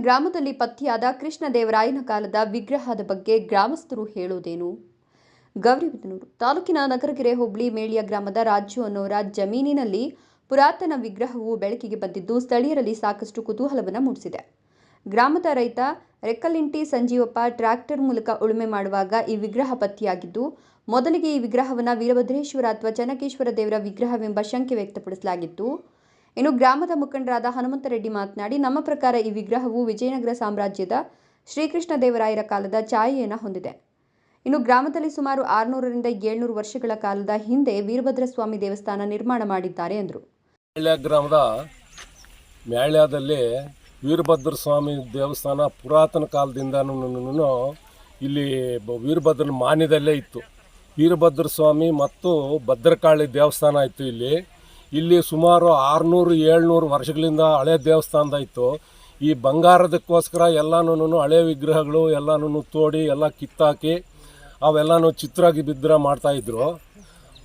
ಗ್ರಾಮದಲ್ಲಿ ಪತ್ತೆಯಾದ ಕೃಷ್ಣದೇವರಾಯನ ಕಾಲದ ವಿಗ್ರಹದ ಬಗ್ಗೆ ಗ್ರಾಮಸ್ಥರು ಹೇಳುವುದೇನು? ಗೌರಿಬಿದನೂರು ತಾಲೂಕಿನ ನಗರಗೆರೆ ಹೋಬಳಿ ಮೇಳಿಯ ಗ್ರಾಮದ ರಾಜು ಅನ್ನೋರ ಜಮೀನಿನಲ್ಲಿ ಪುರಾತನ ವಿಗ್ರಹವು ಬೆಳಕಿಗೆ ಬಂದಿದ್ದು ಸ್ಥಳೀಯರಲ್ಲಿ ಸಾಕಷ್ಟು ಕುತೂಹಲವನ್ನು ಮೂಡಿಸಿದೆ. ಗ್ರಾಮದ ರೈತ ರೆಕ್ಕಲಿಂಟಿ ಸಂಜೀವಪ್ಪ ಟ್ರ್ಯಾಕ್ಟರ್ ಮೂಲಕ ಉಳುಮೆ ಮಾಡುವಾಗ ಈ ವಿಗ್ರಹ ಪತ್ತೆಯಾಗಿದ್ದು, ಮೊದಲಿಗೆ ಈ ವಿಗ್ರಹವನ್ನು ವೀರಭದ್ರೇಶ್ವರ ಅಥವಾ ಚನ್ನಕೇಶ್ವರ ದೇವರ ವಿಗ್ರಹವೆಂಬ ಶಂಕೆ ವ್ಯಕ್ತಪಡಿಸಲಾಗಿತ್ತು. ಇನ್ನು ಗ್ರಾಮದ ಮುಖಂಡರಾದ ಹನುಮಂತರೆಡ್ಡಿ ಮಾತನಾಡಿ, ನಮ್ಮ ಪ್ರಕಾರ ಈ ವಿಗ್ರಹವು ವಿಜಯನಗರ ಸಾಮ್ರಾಜ್ಯದ ಶ್ರೀಕೃಷ್ಣ ದೇವರಾಯರ ಕಾಲದ ಛಾಯೆಯನ್ನು ಹೊಂದಿದೆ. ಇನ್ನು ಗ್ರಾಮದಲ್ಲಿ ಸುಮಾರು ಆರುನೂರರಿಂದ ಏಳ್ನೂರು ವರ್ಷಗಳ ಕಾಲದ ಹಿಂದೆ ವೀರಭದ್ರ ಸ್ವಾಮಿ ದೇವಸ್ಥಾನ ನಿರ್ಮಾಣ ಮಾಡಿದ್ದಾರೆ ಎಂದರು. ಗ್ರಾಮದ ಮ್ಯಾಳ್ಯದಲ್ಲಿ ವೀರಭದ್ರ ಸ್ವಾಮಿ ದೇವಸ್ಥಾನ ಪುರಾತನ ಕಾಲದಿಂದ ಇಲ್ಲಿ ವೀರಭದ್ರನ ಮಾನ್ಯದಲ್ಲೇ ಇತ್ತು. ವೀರಭದ್ರ ಸ್ವಾಮಿ ಮತ್ತು ಭದ್ರಕಾಳಿ ದೇವಸ್ಥಾನ ಇತ್ತು ಇಲ್ಲಿ. ಇಲ್ಲಿ ಸುಮಾರು ಆರುನೂರು, ಏಳ್ನೂರು ವರ್ಷಗಳಿಂದ ಹಳೆ ದೇವಸ್ಥಾನದ ಇತ್ತು. ಈ ಬಂಗಾರದಕ್ಕೋಸ್ಕರ ಎಲ್ಲನೂ ಹಳೆ ವಿಗ್ರಹಗಳು ಎಲ್ಲನೂ ತೋಡಿ, ಎಲ್ಲ ಕಿತ್ತಾಕಿ, ಅವೆಲ್ಲನೂ ಚಿತ್ರಾಗಿ ಬಿದ್ರ ಮಾಡ್ತಾಯಿದ್ರು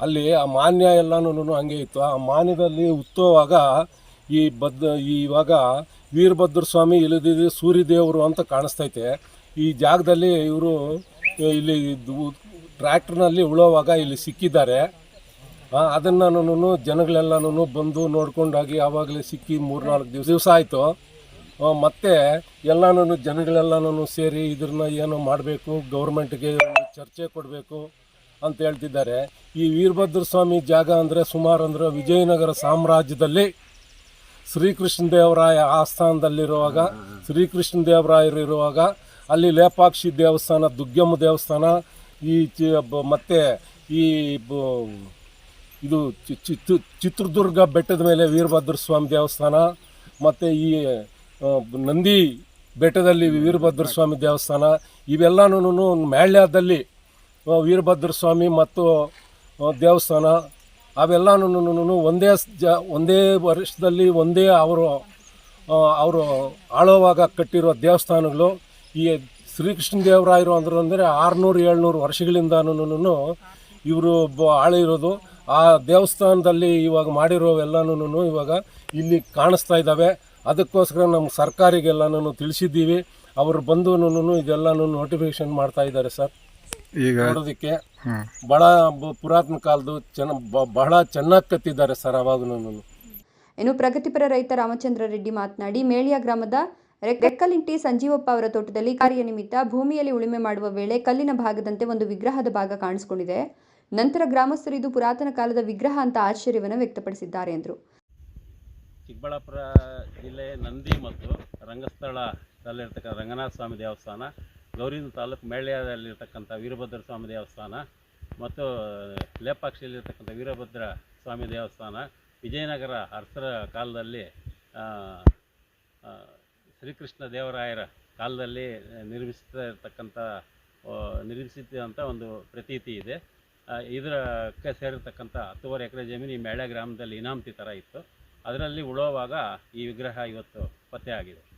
ಅಲ್ಲಿ ಆ ಮಾನ್ಯ ಎಲ್ಲನೂ ಹಂಗೆ ಇತ್ತು. ಆ ಮಾನ್ಯದಲ್ಲಿ ಹುತ್ತುವಾಗ ಈ ಬದ್ ಇವಾಗ ವೀರಭದ್ರ ಸ್ವಾಮಿ ಇಳಿದಿದ್ದು ಸೂರ್ಯದೇವರು ಅಂತ ಕಾಣಿಸ್ತೈತೆ. ಈ ಜಾಗದಲ್ಲಿ ಇವರು, ಇಲ್ಲಿ ಟ್ರ್ಯಾಕ್ಟ್ರ್ನಲ್ಲಿ ಉಳೋವಾಗ ಇಲ್ಲಿ ಸಿಕ್ಕಿದ್ದಾರೆ. ಅದನ್ನು ಜನಗಳೆಲ್ಲನೂ ಬಂದು ನೋಡ್ಕೊಂಡಾಗಿ ಆವಾಗಲೇ ಸಿಕ್ಕಿ ಮೂರ್ನಾಲ್ಕು ದಿವಸ ದಿವಸ ಆಯಿತು. ಮತ್ತು ಎಲ್ಲನೂ ಜನಗಳೆಲ್ಲನೂ ಸೇರಿ ಇದ್ರನ್ನ ಏನೋ ಮಾಡಬೇಕು, ಗೌರ್ಮೆಂಟ್ಗೆ ಚರ್ಚೆ ಕೊಡಬೇಕು ಅಂತ ಹೇಳ್ತಿದ್ದಾರೆ. ಈ ವೀರಭದ್ರ ಸ್ವಾಮಿ ಜಾಗ ಅಂದರೆ ಸುಮಾರು ಅಂದರೆ ವಿಜಯನಗರ ಸಾಮ್ರಾಜ್ಯದಲ್ಲಿ ಶ್ರೀಕೃಷ್ಣದೇವರಾಯ ಆಸ್ಥಾನದಲ್ಲಿರುವಾಗ, ಶ್ರೀಕೃಷ್ಣ ದೇವರಾಯರು ಇರುವಾಗ, ಅಲ್ಲಿ ಲೇಪಾಕ್ಷಿ ದೇವಸ್ಥಾನ, ದುಗ್ಗಮ್ಮ ದೇವಸ್ಥಾನ, ಈ ಮತ್ತೆ ಈ ಇದು ಚಿತ್ರ ಚಿತ್ರದುರ್ಗ ಬೆಟ್ಟದ ಮೇಲೆ ವೀರಭದ್ರ ಸ್ವಾಮಿ ದೇವಸ್ಥಾನ, ಮತ್ತು ಈ ನಂದಿ ಬೆಟ್ಟದಲ್ಲಿ ವೀರಭದ್ರ ಸ್ವಾಮಿ ದೇವಸ್ಥಾನ ಇವೆಲ್ಲನೂ ಮ್ಯಾಳ್ಯದಲ್ಲಿ ವೀರಭದ್ರ ಸ್ವಾಮಿ ಮತ್ತು ದೇವಸ್ಥಾನ ಅವೆಲ್ಲನೂ ಒಂದೇ ಜ, ಒಂದೇ ವರ್ಷದಲ್ಲಿ ಒಂದೇ ಅವರು ಅವರು ಆಳುವಾಗ ಕಟ್ಟಿರೋ ದೇವಸ್ಥಾನಗಳು. ಈ ಶ್ರೀಕೃಷ್ಣ ದೇವರಾಯರು ಅಂದ್ರೆ ಅಂದರೆ ಆರುನೂರು, ಏಳ್ನೂರು ವರ್ಷಗಳಿಂದನೂ ಇವರು ಆಳಿರೋದು ಆ ದೇವಸ್ಥಾನದಲ್ಲಿ ಇವಾಗ ಮಾಡಿರೋವೆಲ್ಲನೂ ಇವಾಗ ಇಲ್ಲಿ ಕಾಣಿಸ್ತಾ ಇದ್ದಾವೆ. ಅದಕ್ಕೋಸ್ಕರ ನಮ್ಮ ಸರ್ಕಾರಿಗೆಲ್ಲನೂ ತಿಳಿಸಿದ್ದೀವಿ. ಅವರು ಬಂದು ಇದೆಲ್ಲನೂ ನೋಟಿಫಿಕೇಶನ್ ಮಾಡ್ತಾ ಇದ್ದಾರೆ ಸರ್. ಈಗ ನೋಡೋದಕ್ಕೆ ಬಹಳ ಬ- ಪುರಾತನ ಕಾಲದ್ದು ಚೆನ್ನ ಬಹಳ ಚೆನ್ನಾಗಿ ಕತ್ತಿದ್ದಾರೆ ಸರ್ ಅವಾಗೂ ಇನ್ನು ಪ್ರಗತಿಪರ ರೈತ ರಾಮಚಂದ್ರ ರೆಡ್ಡಿ ಮಾತನಾಡಿ ಮೇಳಿಯ ಗ್ರಾಮದ ರೆಕ್- ರೆಕ್ಕಲಿಂಟಿ ಸಂಜೀವಪ್ಪ ಅವರ ತೋಟದಲ್ಲಿ ಕಾರ್ಯ ನಿಮಿತ್ತ ಭೂಮಿಯಲ್ಲಿ ಉಳುಮೆ ಮಾಡುವ ವೇಳೆ ಕಲ್ಲಿನ ಭಾಗದಂತೆ ಒಂದು ವಿಗ್ರಹದ ಭಾಗ ಕಾಣಿಸಿಕೊಂಡಿದೆ. ನಂತರ ಗ್ರಾಮಸ್ಥರು ಇದು ಪುರಾತನ ಕಾಲದ ವಿಗ್ರಹ ಅಂತ ಆಶ್ಚರ್ಯವನ್ನು ವ್ಯಕ್ತಪಡಿಸಿದ್ದಾರೆ ಎಂದರು. ಚಿಕ್ಕಬಳ್ಳಾಪುರ ಜಿಲ್ಲೆ ನಂದಿ ಮತ್ತು ರಂಗಸ್ಥಳದಲ್ಲಿರ್ತಕ್ಕಂಥ ರಂಗನಾಥ ಸ್ವಾಮಿ ದೇವಸ್ಥಾನ, ಗೌರಿನ ತಾಲೂಕು ಮೇಳ್ಯದಲ್ಲಿರ್ತಕ್ಕಂಥ ವೀರಭದ್ರ ಸ್ವಾಮಿ ದೇವಸ್ಥಾನ ಮತ್ತು ಲೇಪಾಕ್ಷಿಯಲ್ಲಿರ್ತಕ್ಕಂಥ ವೀರಭದ್ರ ಸ್ವಾಮಿ ದೇವಸ್ಥಾನ, ವಿಜಯನಗರ ಅರಸರ ಕಾಲದಲ್ಲಿ ಶ್ರೀಕೃಷ್ಣ ದೇವರಾಯರ ಕಾಲದಲ್ಲಿ ನಿರ್ಮಿಸ್ತಾ ಇರ್ತಕ್ಕಂಥ ನಿರ್ಮಿಸಿದಂಥ ಒಂದು ಪ್ರತೀತಿ ಇದೆ. ಇದಕ್ಕೆ ಸೇರಿರ್ತಕ್ಕಂಥ ಹತ್ತುವರೆ ಎಕರೆ ಜಮೀನು ಈ ಮೇಳೆ ಗ್ರಾಮದಲ್ಲಿ ಇನಾಮತಿ ಥರ ಇತ್ತು. ಅದರಲ್ಲಿ ಉಳೋವಾಗ ಈ ವಿಗ್ರಹ ಇವತ್ತು ಪತ್ತೆ ಆಗಿದೆ.